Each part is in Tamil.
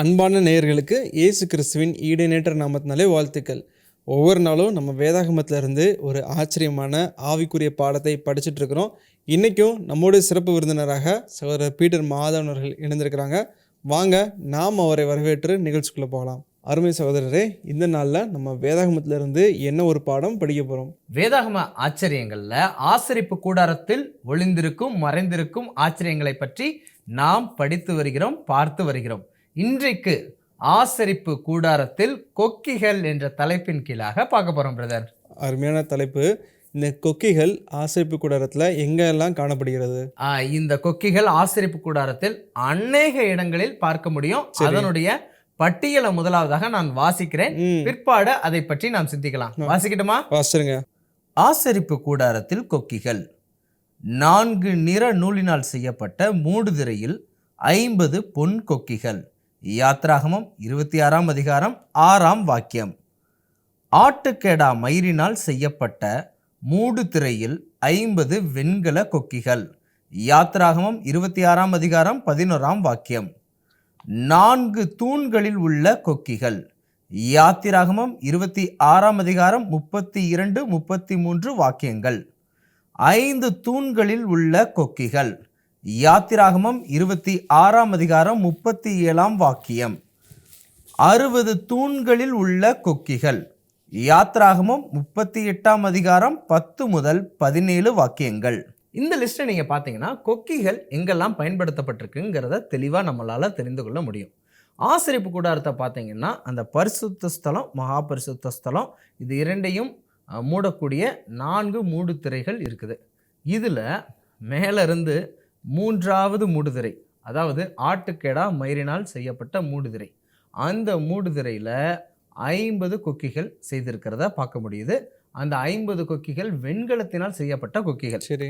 அன்பான நேயர்களுக்கு இயேசு கிறிஸ்துவின் ஈடுநேற்ற நாமத்தினாலே வாழ்த்துக்கள். ஒவ்வொரு நாளும் நம்ம வேதாகமத்திலிருந்து ஒரு ஆச்சரியமான ஆவிக்குரிய பாடத்தை படிச்சுட்டு இருக்கிறோம் இன்றைக்கும் நம்மோட சிறப்பு விருந்தினராக சகோதரர் பீட்டர் மாதவன் அவர்கள் இணைந்திருக்கிறாங்க. வாங்க நாம் அவரை வரவேற்று நிகழ்ச்சிக்குள்ளே போகலாம். அருமை சகோதரரே இந்த நாளில் நம்ம வேதாகமத்திலிருந்து என்ன ஒரு பாடம் படிக்க போகிறோம் வேதாகம ஆச்சரியங்களில் ஆசரிப்பு கூடாரத்தில் ஒளிந்திருக்கும் மறைந்திருக்கும் ஆச்சரியங்களை பற்றி நாம் படித்து வருகிறோம் பார்த்து வருகிறோம். இன்றைக்கு ஆசரிப்பு கூடாரத்தில் கொக்கிகள் என்ற தலைப்பின் கீழாக பார்க்க போறோம் பிரதர் அருமையான தலைப்பு. இந்த கொக்கிகள் ஆசரிப்பு கூடாரத்தில் எங்கெல்லாம் காணப்படுகிறது? இந்த கொக்கிகள் ஆசரிப்பு கூடாரத்தில் அநேக இடங்களில் பார்க்க முடியும். அதனுடைய பட்டியலை முதலாவதாக நான் வாசிக்கிறேன். பிற்பாடு அதை பற்றி நாம் சிந்திக்கலாம். வாசிக்கட்டுமா? வாசிருங்க ஆசரிப்பு கூடாரத்தில் கொக்கிகள் நான்கு நிற நூலினால் செய்யப்பட்ட மூடுதிரையில் ஐம்பது பொன் கொக்கிகள். யாத்ராகமம் இருபத்தி ஆறாம் அதிகாரம் ஆறாம் வாக்கியம். ஆட்டுக்கேடா மயிரினால் செய்யப்பட்ட மூடு திரையில் ஐம்பது வெண்கல கொக்கிகள். யாத்ராகமம் இருபத்தி ஆறாம் அதிகாரம் பதினோராம் வாக்கியம். நான்கு தூண்களில் உள்ள கொக்கிகள். யாத்திராகமம் இருபத்தி ஆறாம் அதிகாரம் முப்பத்தி இரண்டு முப்பத்தி மூன்று வாக்கியங்கள். ஐந்து தூண்களில் உள்ள கொக்கிகள். யாத்திராகமம் இருபத்தி ஆறாம் அதிகாரம் முப்பத்தி ஏழாம் வாக்கியம். அறுபது தூண்களில் உள்ள கொக்கிகள். யாத்ராகமம் முப்பத்தி எட்டாம் அதிகாரம் பத்து முதல் பதினேழு வாக்கியங்கள். இந்த லிஸ்ட்டை நீங்கள் பார்த்தீங்கன்னா கொக்கிகள் எங்கெல்லாம் பயன்படுத்தப்பட்டிருக்குங்கிறத தெளிவாக நம்மளால் தெரிந்து கொள்ள முடியும். ஆசிரிப்பு கூடாரத்தை பார்த்தீங்கன்னா அந்த பரிசுத்த ஸ்தலம் மகா பரிசுத்த ஸ்தலம் இது இரண்டையும் மூடக்கூடிய நான்கு மூடுதிரைகள் இருக்குது. இதில் மேலிருந்து மூன்றாவது மூடுதிரை. அதாவது ஆட்டுக்கேடா மயிரினால் செய்யப்பட்ட மூடுதிரை. அந்த மூடுதிரையில் ஐம்பது கொக்கிகள் செய்திருக்கிறத பார்க்க முடியுது. அந்த ஐம்பது கொக்கிகள் வெண்கலத்தினால் செய்யப்பட்ட கொக்கிகள். சரி.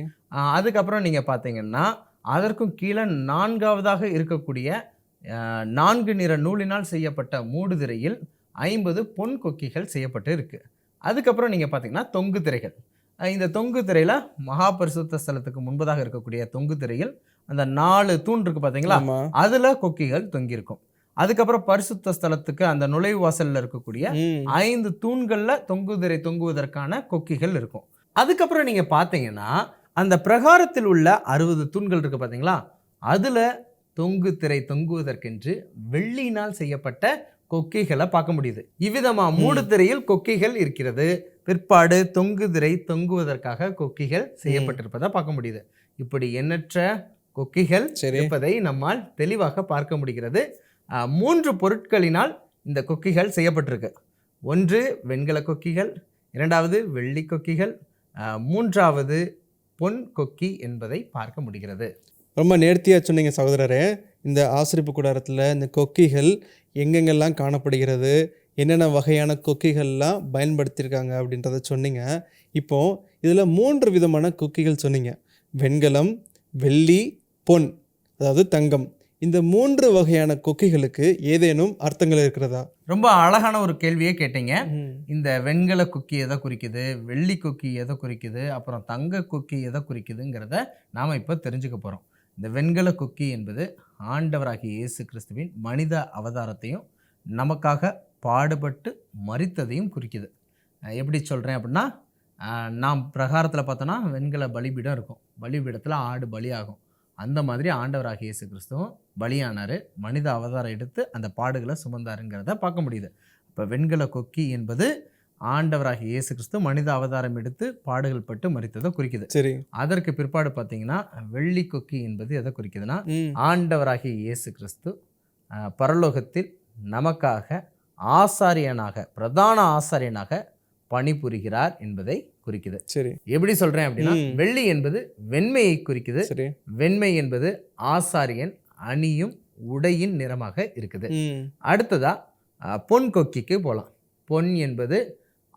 அதுக்கப்புறம் நீங்கள் பார்த்தீங்கன்னா அதற்கும் கீழே நான்காவதாக இருக்கக்கூடிய நான்கு நிற நூலினால் செய்யப்பட்ட மூடுதிரையில் ஐம்பது பொன் கொக்கிகள் செய்யப்பட்டு இருக்கு. அதுக்கப்புறம் நீங்கள் பார்த்தீங்கன்னா தொங்கு திரைகள். இந்த தொங்கு திரையில் மகா பரிசுத்த ஸ்தலத்துக்கு முன்பதாக இருக்கக்கூடிய தொங்கு திரையில் அந்த நாலு தூண் இருக்கு பார்த்தீங்களா அதில் கொக்கிகள் தொங்கியிருக்கும். அதுக்கப்புறம் பரிசுத்த ஸ்தலத்துக்கு அந்த நுழைவு வாசல்ல இருக்கக்கூடிய ஐந்து தூண்கள்ல தொங்குதிரை தொங்குவதற்கான கொக்கிகள் இருக்கும். அதுக்கப்புறம் நீங்க பார்த்தீங்கன்னா அந்த பிரகாரத்தில் உள்ள அறுபது தூண்கள் இருக்கு பார்த்தீங்களா அதுல தொங்கு திரை தொங்குவதற்கென்று வெள்ளியினால் செய்யப்பட்ட கொக்கிகளை பார்க்க முடியுது. இவ்விதமா மூடு திரையில் கொக்கிகள் இருக்கிறது. பிற்பாடு தொங்கு திரை தொங்குவதற்காக கொக்கிகள் செய்யப்பட்டிருப்பதை பார்க்க முடியுது. இப்படி எண்ணற்ற கொக்கிகள் இருப்பதை நம்மால் தெளிவாக பார்க்க முடிகிறது. மூன்று பொருட்களினால் இந்த கொக்கிகள் செய்யப்பட்டிருக்கு. ஒன்று வெண்கல கொக்கிகள் இரண்டாவது வெள்ளி கொக்கிகள் மூன்றாவது பொன் கொக்கி என்பதை பார்க்க முடிகிறது. ரொம்ப நேர்த்தியாக சொன்னீங்க சகோதரரே. இந்த ஆசிரிப்பு கூடாரத்தில் இந்த கொக்கிகள் எங்கெங்கெல்லாம் காணப்படுகிறது என்னென்ன வகையான கொக்கிகள்லாம் பயன்படுத்தியிருக்காங்க அப்படின்றத சொன்னீங்க. இப்போ இதில் மூன்று விதமான கொக்கிகள் சொன்னீங்க. வெண்கலம் வெள்ளி பொன் அதாவது தங்கம். இந்த மூன்று வகையான கொக்கிகளுக்கு ஏதேனும் அர்த்தங்கள் இருக்கிறதா? ரொம்ப அழகான ஒரு கேள்வியே கேட்டீங்க. இந்த வெண்கல கொக்கி எதை குறிக்குது வெள்ளி கொக்கி எதை குறிக்குது அப்புறம் தங்க கொக்கி எதை குறிக்குதுங்கிறத நாம் இப்போ தெரிஞ்சுக்க போகிறோம் இந்த வெண்கல கொக்கி என்பது ஆண்டவராகிய இயேசு கிறிஸ்துவின் மனித அவதாரத்தையும் நமக்காக பாடுபட்டு மரித்ததையும் குறிக்குது. எப்படி சொல்கிறேன் அப்படின்னா நாம் பிரகாரத்தில் பார்த்தோன்னா வெண்கல பலிபீடம் இருக்கும். பலிபீடத்தில் ஆடு பலியாகும் அந்த மாதிரி ஆண்டவராகிய இயேசு கிறிஸ்துவும் பலியானார். மனித அவதாரம் எடுத்து அந்த பாடுகளை சுமந்தாருங்கிறத பார்க்க முடியுது. இப்போ வெண்கல கொக்கி என்பது ஆண்டவராகிய இயேசு கிறிஸ்து மனித அவதாரம் எடுத்து பாடுகள் பட்டு மரித்ததை குறிக்குது. சரி. அதற்கு பிற்பாடு பார்த்தீங்கன்னா வெள்ளி கொக்கி என்பது எதை குறிக்குதுன்னா ஆண்டவராகிய இயேசு கிறிஸ்து பரலோகத்தில் நமக்காக ஆசாரியனாக பிரதான ஆசாரியனாக பணிபுரிகிறார் என்பதை குறிக்குது. சரி. எப்படி சொல்றேன் அப்படின்னா. வெள்ளி என்பது வெண்மையை குறிக்குது. சரி. வெண்மை என்பது ஆசாரியன் அணியும் உடையின் நிறமாக இருக்குது. அடுத்ததா பொன் கொக்கிக்கு போகலாம் பொன் என்பது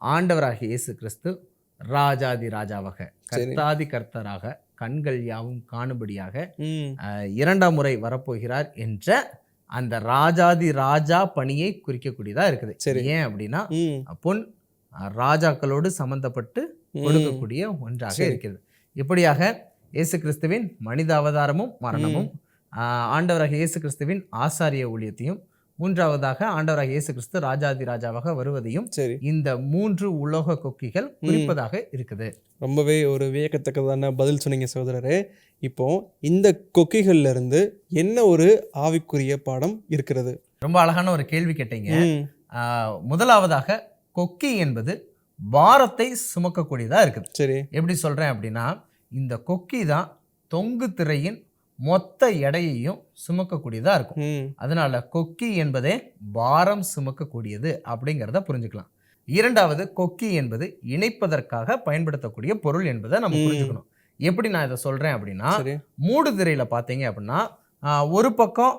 ஆண்டவராகிய இயேசு கிறிஸ்து ராஜாதி ராஜாவாக கர்த்தாதி கர்த்தராக கண்கள் யாவும் காணும்படியாக இரண்டாம் முறை வரப்போகிறார் என்ற அந்த ராஜாதி ராஜா பணியை குறிக்கக்கூடியதா இருக்குது சரி. ஏன் அப்படின்னா பொன் ராஜாக்களோடு சம்பந்தப்பட்டு. கொடுக்கக்கூடிய ஒன்றாக. இருக்கிறது இப்படியாக இயேசு கிறிஸ்துவின் மனித அவதாரமும் மரணமும் ஆஹ், ஆண்டவராகிய இயேசு கிறிஸ்துவின் ஆசாரிய ஊழியத்தையும் மூன்றாவதாக ஆண்டவராக இயேசு கிறிஸ்து ராஜாதி ராஜாவாக வருவதையும் சரி. இந்த மூன்று உலோக கொக்கிகள் குறிப்பதாக இருக்குது. ரொம்பவே ஒரு வியக்கத்தக்கதான பதில் சொன்னீங்க சகோதரரே. இப்போ இந்த கொக்கிகள்ல இருந்து என்ன ஒரு ஆவிக்குரிய பாடம் இருக்கிறது? ரொம்ப அழகான ஒரு கேள்வி கேட்டீங்க. முதலாவதாக கொக்கி என்பது பாரத்தை சுமக்கக்கூடியதா இருக்குது. சரி. எப்படி சொல்றேன் அப்படின்னா இந்த கொக்கி தான் தொங்கு திரையின் மொத்த எடையையும் சுமக்கக்கூடியதா இருக்கும். அதனால கொக்கி என்பதே பாரம் சுமக்கக்கூடியது அப்படிங்கிறத புரிஞ்சுக்கலாம். இரண்டாவது கொக்கி என்பது இணைப்பதற்காக பயன்படுத்தக்கூடிய பொருள் என்பதை நம்ம. புரிஞ்சுக்கணும். எப்படி நான் இதை சொல்றேன் அப்படின்னா மூடுதிரையில பார்த்தீங்க அப்படின்னா ஒரு பக்கம்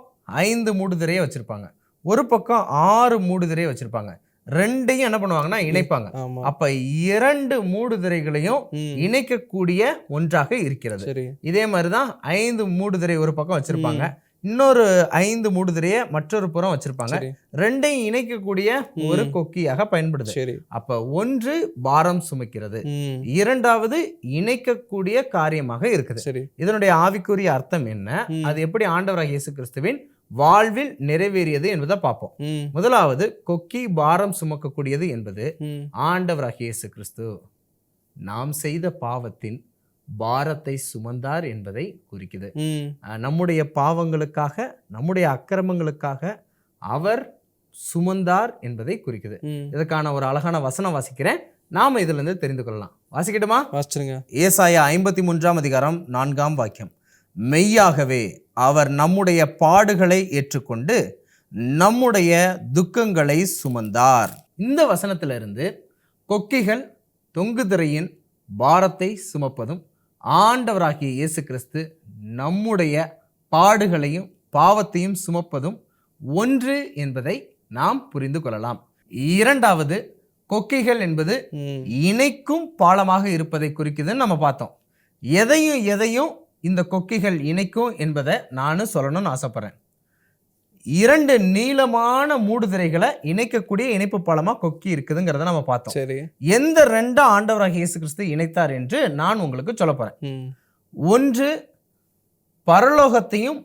ஐந்து மூடுதிரையை வச்சிருப்பாங்க. ஒரு பக்கம் ஆறு மூடுதிரையை வச்சிருப்பாங்க. ரெண்டையும் என்ன பண்ணுவாங்கன்னா இணைப்பாங்க. அப்ப இரண்டு மூடுதிரைகளையும் இணைக்கக்கூடிய ஒன்றாக இருக்கிறது. இதே மாதிரி தான் ஐந்து மூடுதிரை ஒரு பக்கம் வச்சிருப்பாங்க. இன்னொரு ஐந்து மூடுதிரையை மற்றொரு புறம் வச்சிருப்பாங்க. சரி. ரெண்டையும் இணைக்கக்கூடிய ஒரு. கொக்கியாக பயன்படுது. சரி. அப்ப ஒன்று பாரம் சுமக்கிறது. இரண்டாவது இணைக்கக்கூடிய காரியமாக இருக்குது. இதனுடைய ஆவிக்குரிய அர்த்தம் என்ன. அது எப்படி ஆண்டவராக இயேசு கிறிஸ்துவின் வாழ்வில் நிறைவேறியது என்பதை பார்ப்போம். முதலாவது கொக்கி பாரம் சுமக்கக்கூடியது என்பது ம். ஆண்டவராகிய இயேசு கிறிஸ்து நாம் செய்த பாவத்தின் பாரத்தை சுமந்தார் என்பதை குறிக்குது. நம்முடைய பாவங்களுக்காக நம்முடைய அக்கிரமங்களுக்காக அவர் சுமந்தார் என்பதை குறிக்குது. ம். இதுக்கான ஒரு அழகான வசனம் வாசிக்கிறேன். நாம இதுல இருந்து தெரிந்து கொள்ளலாம். வாசிக்கட்டுமா? வாசிச்சிருங்க. ஏசாயா ஐம்பத்தி மூன்றாம் அதிகாரம் நான்காம் வாக்கியம். மெய்யாகவே அவர் நம்முடைய பாடுகளை ஏற்றுக்கொண்டு நம்முடைய துக்கங்களை சுமந்தார். இந்த வசனத்திலிருந்து கொக்கிகள் தொங்குதிரையின் பாரத்தை சுமப்பதும் ஆண்டவராகிய இயேசு கிறிஸ்து நம்முடைய பாடுகளையும் பாவத்தையும் சுமப்பதும் ஒன்று என்பதை நாம் புரிந்து கொள்ளலாம். இரண்டாவது கொக்கிகள் என்பது இணைக்கும் பாலமாக இருப்பதை குறிக்குதுன்னு நம்ம பார்த்தோம். எதையும் எதையும் இந்த கொக்கிகள் இணைக்கும் என்பதை நானும் சொல்லணும்னு ஆசைப்படுறேன். இரண்டு நீளமான மூடுதிரைகளை இணைக்கக்கூடிய இணைப்பு பாலமா கொக்கி இருக்குதுங்கிறத நம்ம பார்த்தோம். சரி. எந்த ரெண்டு ஆண்டவராக இயேசு கிறிஸ்து இணைத்தார் என்று நான் உங்களுக்கு சொல்ல போறேன். ஒன்று பரலோகத்தையும்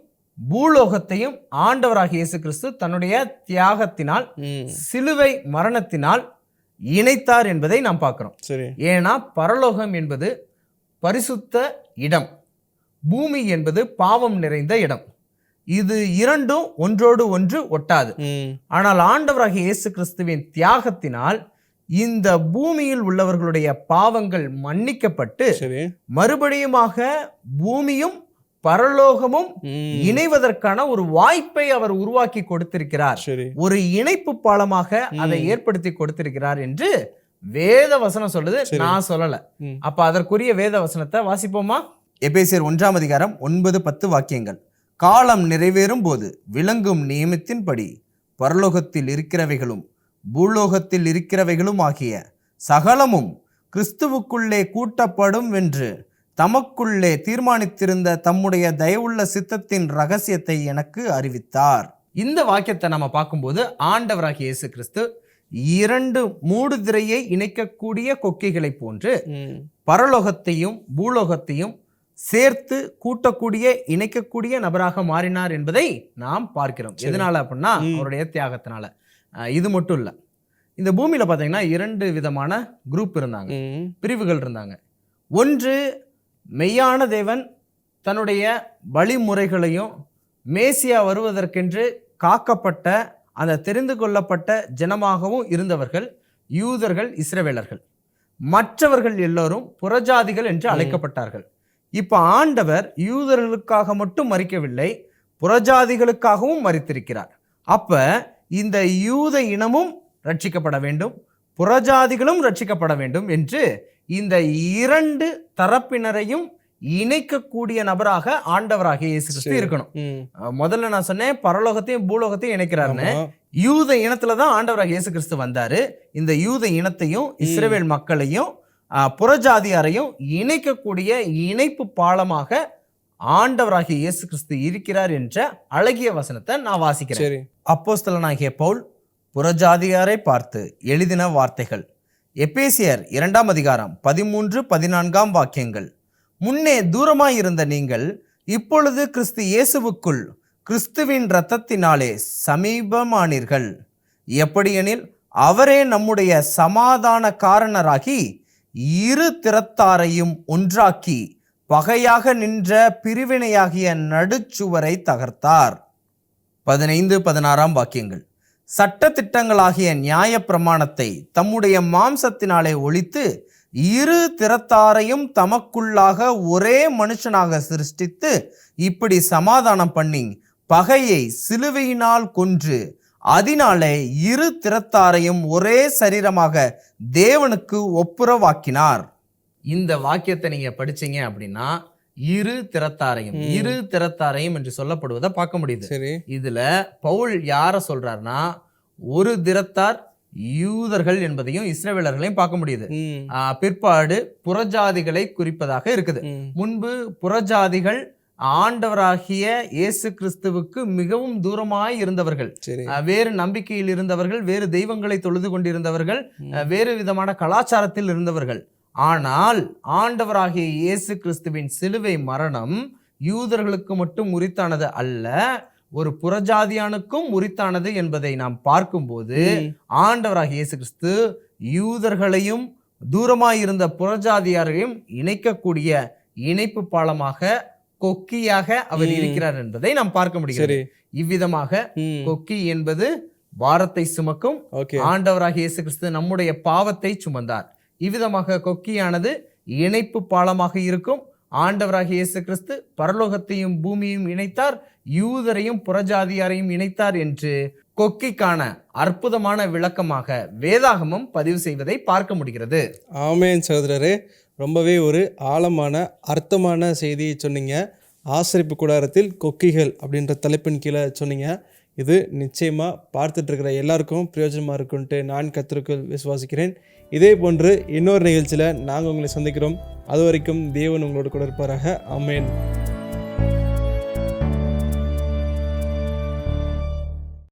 பூலோகத்தையும் ஆண்டவராக இயேசு கிறிஸ்து தன்னுடைய தியாகத்தினால் சிலுவை மரணத்தினால் இணைத்தார் என்பதை நாம் பார்க்கிறோம். சரி. ஏன்னா பரலோகம் என்பது பரிசுத்த இடம். பூமி என்பது பாவம் நிறைந்த இடம். இது இரண்டும் ஒன்றோடு ஒன்று ஒட்டாது. ஆனால் ஆண்டவராகிய இயேசு கிறிஸ்துவின் தியாகத்தினால் இந்த பூமியில் உள்ளவர்களுடைய பாவங்கள் மன்னிக்கப்பட்டு மறுபடியுமாக பூமியும் பரலோகமும் இணைவதற்கான ஒரு வாய்ப்பை அவர் உருவாக்கி கொடுத்திருக்கிறார். சரி. ஒரு இணைப்பு பாலமாக அதை. ஏற்படுத்தி கொடுத்திருக்கிறார் என்று வேத வசனம் சொல்லுது. நான் சொல்லல. அப்ப அதற்குரிய வேத வசனத்தை வாசிப்போமா? எபேசியர் ஒன்றாம் அதிகாரம் ஒன்பது பத்து வாக்கியங்கள். காலம் நிறைவேறும் போது விளங்கும் நியமத்தின்படி பரலோகத்தில் இருக்கிறவைகளும் பூலோகத்தில் இருக்கிறவைகளும் ஆகிய சகலமும் கிறிஸ்துவுக்குள்ளே கூட்டப்படும் என்று தமக்குள்ளே தீர்மானித்திருந்த தம்முடைய தயவுள்ள சித்தத்தின் ரகசியத்தை எனக்கு அறிவித்தார். இந்த வாக்கியத்தை நம்ம பார்க்கும்போது ஆண்டவராகிய இயேசு கிறிஸ்து இரண்டு மூடுதிரையை இணைக்கக்கூடிய கொக்கிகளை போன்று பரலோகத்தையும் பூலோகத்தையும் சேர்த்து கூட்டக்கூடிய இணைக்கக்கூடிய நபராக மாறினார் என்பதை நாம் பார்க்கிறோம். எதனால அப்படின்னா. அவருடைய தியாகத்தினால. இது மட்டும் இல்லை. இந்த பூமியில பார்த்தீங்கன்னா இரண்டு விதமான குரூப் இருந்தாங்க. பிரிவுகள் இருந்தாங்க. ஒன்று மெய்யான தேவன் தன்னுடைய வழிமுறைகளையும் மேசியா வருவதற்கென்று காக்கப்பட்ட அந்த தெரிந்து கொள்ளப்பட்ட ஜனமாகவும் இருந்தவர்கள் யூதர்கள் இஸ்ரவேலர்கள். மற்றவர்கள் எல்லோரும் புறஜாதிகள் என்று. அழைக்கப்பட்டார்கள். இப்ப ஆண்டவர் யூதர்களுக்காக மட்டும் மறிக்கவில்லை புறஜாதிகளுக்காகவும் மறித்திருக்கிறார் அப்ப இந்த யூத இனமும் ரட்சிக்கப்பட வேண்டும் புறஜாதிகளும் ரட்சிக்கப்பட வேண்டும் என்று இந்த இரண்டு தரப்பினரையும் இணைக்கக்கூடிய நபராக ஆண்டவராகிய இயேசு கிறிஸ்து. இருக்கணும். முதல்ல நான் சொன்னேன் பரலோகத்தையும் பூலோகத்தையும் இணைக்கிறாருன்னு. யூத இனத்துல தான் ஆண்டவராக இயேசு கிறிஸ்து வந்தாரு. இந்த யூத இனத்தையும் இஸ்ரவேல் மக்களையும் புறஜாதியாரையும் இணைக்கக்கூடிய இணைப்பு பாலமாக ஆண்டவராகிய இயேசு கிறிஸ்து இருக்கிறார் என்ற அழகிய வசனத்தை நான் வாசிக்கிறேன். அப்போஸ்தலனாகிய பவுல் புறஜாதியாரை பார்த்து எழுதின வார்த்தைகள். எபேசியர் இரண்டாம் அதிகாரம் பதிமூன்று பதினான்காம் வாக்கியங்கள். முன்னே தூரமாயிருந்த நீங்கள் இப்பொழுது கிறிஸ்து இயேசுவுக்குள் கிறிஸ்துவின் இரத்தத்தினாலே சமீபமானீர்கள். எப்படியெனில் அவரே நம்முடைய சமாதான காரணராகி இரு திறத்தாரையும் ஒன்றாக்கி பகையாக நின்ற பிரிவினையாகிய நடுச்சுவரை தகர்த்தார். பதினைந்து பதினாறாம் வாக்கியங்கள். சட்ட திட்டங்களாகிய நியாய பிரமாணத்தை தம்முடைய மாம்சத்தினாலே ஒழித்து இரு திறத்தாரையும் தமக்குள்ளாக ஒரே மனுஷனாக சிருஷ்டித்து இப்படி சமாதானம் பண்ணி பகையை சிலுவையினால் கொன்று அதனாலே இரு திறத்தாரையும் ஒரே சரீரமாக தேவனுக்கு ஒப்புரவாக்கினார். இந்த வாக்கியத்தை நீங்க படிச்சீங்க அப்படின்னா இரு திறத்தாரையும் இரு திறத்தாரையும் என்று சொல்லப்படுவதை பார்க்க முடியுது. சரி. இதுல பவுல் யார சொல்றாருன்னா ஒரு திறத்தார் யூதர்கள் என்பதையும் இஸ்ரவேலர்களையும் பார்க்க முடியுது. பிற்பாடு புறஜாதிகளை குறிப்பதாக இருக்குது. முன்பு புறஜாதிகள் ஆண்டவராகிய இயேசு கிறிஸ்துவுக்கு மிகவும் தூரமாய் இருந்தவர்கள். வேறு நம்பிக்கையில் இருந்தவர்கள் வேறு தெய்வங்களை தொழுது கொண்டிருந்தவர்கள் வேறு விதமான கலாச்சாரத்தில் இருந்தவர்கள். ஆனால் ஆண்டவராகிய இயேசு கிறிஸ்துவின் சிலுவை மரணம் யூதர்களுக்கு மட்டும் உரித்தானது அல்ல ஒரு புறஜாதியானுக்கும் உரித்தானது என்பதை நாம் பார்க்கும்போது. ஆண்டவராகிய இயேசு கிறிஸ்து யூதர்களையும் தூரமாயிருந்த புறஜாதியாரையும் இணைக்கக்கூடிய இணைப்பு பாலமாக கொக்கியாக அவர். இருக்கிறார் என்பதை நாம் பார்க்க முடிகிறது. இவ்விதமாக கொக்கி என்பது பாரத்தை சுமக்கும் ஓகே. ஆண்டவராகிய இயேசு கிறிஸ்து நம்முடைய பாவத்தை சுமந்தார். இவ்விதமாக கொக்கியானது இணைப்பு பாலமாக இருக்கும். ஆண்டவராகிய இயேசு கிறிஸ்து பரலோகத்தையும் பூமியையும் இணைத்தார். யூதரையும் புறஜாதியாரையும் இணைத்தார் என்று கொக்கிக்கான அற்புதமான விளக்கமாக வேதாகமம் பதிவு செய்வதை பார்க்க முடிகிறது. ஆமேன் சகோதரரே. ரொம்பவே ஒரு ஆழமான அர்த்தமான செய்தியை சொன்னீங்க. ஆசரிப்பு கூடாரத்தில் கொக்கிகள் அப்படின்ற தலைப்பின் கீழே சொன்னீங்க. இது நிச்சயமாக பார்த்துட்ருக்கிற எல்லாருக்கும் பிரயோஜனமாக இருக்குன்ட்டு நான் கத்திற்குள் விசுவாசிக்கிறேன். இதே போன்று இன்னொரு நிகழ்ச்சியில் நாங்கள் உங்களை சந்திக்கிறோம். அது வரைக்கும் தேவன் உங்களோட கூட இருப்பாராக. அமேன்